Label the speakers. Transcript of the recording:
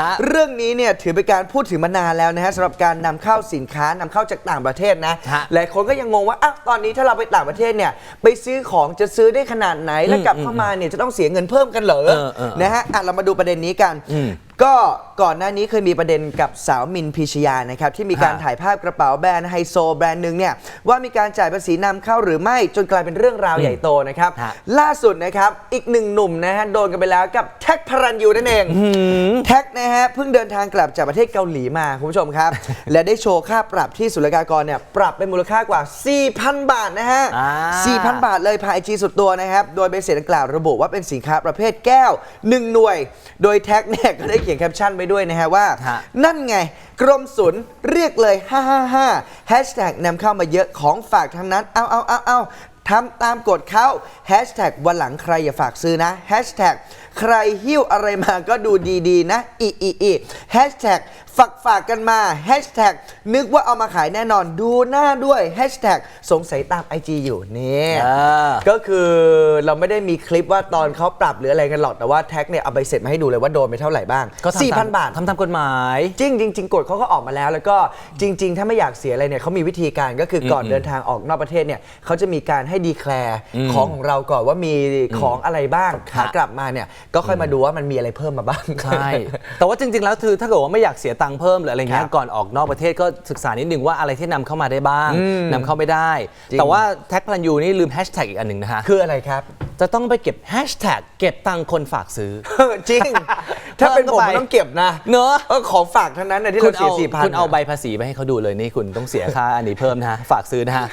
Speaker 1: ฮะ
Speaker 2: เรื่องนี้เนี่ยถือเป็นการพูดถึงมานานแล้วนะฮะสำหรับการนำเข้าสินค้านำเข้าจากต่างประเทศนะ
Speaker 1: ฮะ
Speaker 2: หลายคนก็ยังงงว่าอ้าวตอนนี้ถ้าเราไปต่างประเทศเนี่ยไปซื้อของจะซื้อได้ขนาดไหนแล้วกลับเข้ามาเนี่ยจะต้องเสียเงินเพิ่มกันเหรอ
Speaker 1: เออเออ
Speaker 2: นะฮะอะเรามาดูประเด็นนี้กัน
Speaker 1: อืม
Speaker 2: ก็ก่อนหน้านี้เคยมีประเด็นกับสาวมินพิชยานะครับที่มีการ
Speaker 1: ฮะ
Speaker 2: ถ่ายภาพกระเป๋าแบรนด์ไฮโซแบรนด์หนึ่งเนี่ยว่ามีการจ่ายภาษีนำเข้าหรือไม่จนกลายเป็นเรื่องราวใหญ่โตนะครับ
Speaker 1: ฮะ
Speaker 2: ล่าสุดนะครับอีกหนึ่งหนุ่มนะฮะโดนกันไปแล้วกับแท็กพระรันยูนั่นเอง แท็กนะฮะเพิ่งเดินทางกลับจากประเทศเกาหลีมาคุณผู้ชมครับ และได้โชว์ค่าปรับที่ศุลกากรเนี่ยปรับเป็นมูลค่ากว่า 4,000 บาทนะฮะ
Speaker 1: อ่า
Speaker 2: 4,000 บาทเลยผ่านไอจีสุดตัวนะครับ โดยใบเสร็จดังกล่าวระบุว่าเป็นสินค้าประเภทแก้ว 1 หน่วย โดยแท็กเนี่ยก็ได้เขียนแคปชั่นไปด้วยนะฮะว่า
Speaker 1: ฮะ
Speaker 2: นั่นไง กรมศุลเรียกเลย 555แฮชแท็กนำเข้ามาเยอะของฝากทั้งนั้น เอาเอาเอาเอา ทำตามกฎเขาแฮชแท็กวันหลังใครอย่าฝากซื้อนะแฮชแท็กใครหิ้วอะไรมาก็ดูดีๆ นะอีอีอีแฮชแท็กฝากฝากกันมาแฮชแท็กนึกว่าเอามาขายแน่นอนดูหน้าด้วยแฮชแท็กสงสัยตาม IG อยู่นี่
Speaker 1: เออ
Speaker 2: ก็คือเราไม่ได้มีคลิปว่าตอนเขาปรับหรืออะไรกันหรอก แต่ว่าแท็กเนี่ยเอาไปเสร็จมาให้ดูเลยว่าโดนไปเท่าไหร่บ้าง
Speaker 1: ก็ทำตม
Speaker 2: 4,000 บาท
Speaker 1: ทำตามกฎหมาย
Speaker 2: จริงจริงๆกฎเขาก็ออกมาแล้ว แล้วก็จริง ๆ ถ้าไม่อยากเสียอะไรเนี่ยเขามีวิธีการก็คือก่อน
Speaker 1: อืม
Speaker 2: เดินทางออกนอกประเทศเนี่ยเขาจะมีการให้ดีแคลร์
Speaker 1: อืม
Speaker 2: ของของเราก่อนว่ามีของอะไรบ้าง
Speaker 1: ครั
Speaker 2: ขา
Speaker 1: บ
Speaker 2: กลับมาเนี่ยก็ค่อยมาดูว่ามันมีอะไรเพิ่มมาบ้าง
Speaker 1: ใช่ แต่ว่าจริง ๆ แล้วคือถ้าเกิดว่าไม่อยากเสียตังค์เพิ่มหรืออะไรเงี้
Speaker 2: ค
Speaker 1: ย
Speaker 2: รับ
Speaker 1: ก่อนออกนอกประเทศก็ศึกษานิดนึงว่าอะไรที่นำเข้ามาได้บ้าง
Speaker 2: อืม
Speaker 1: นำเข้าไม่ได้
Speaker 2: จริง
Speaker 1: แต่ว่าแท็กพลันยูนี่ลืมแฮชแท็กอีกอันหนึ่งนะฮะ
Speaker 2: คืออะไรครับ
Speaker 1: จะต้องไปเก็บแฮชแท็กเก็บตังค์คนฝากซื้อ
Speaker 2: จริง ถ้าเป็นผม
Speaker 1: เพิ่มเข้าไป
Speaker 2: มันต้องเก็บนะ
Speaker 1: เนอะ
Speaker 2: เออของฝากทั้งนั้นนะที่
Speaker 1: คุ
Speaker 2: เรา
Speaker 1: ณ
Speaker 2: เสี
Speaker 1: เอา
Speaker 2: ยสี่พัน
Speaker 1: คุณเอาใบภาษีไปให้เขาดูเลยนี่คุณต้องเสียค่าอันนี้เพิ่มนะฮะ ฝากซื้อนะฮะ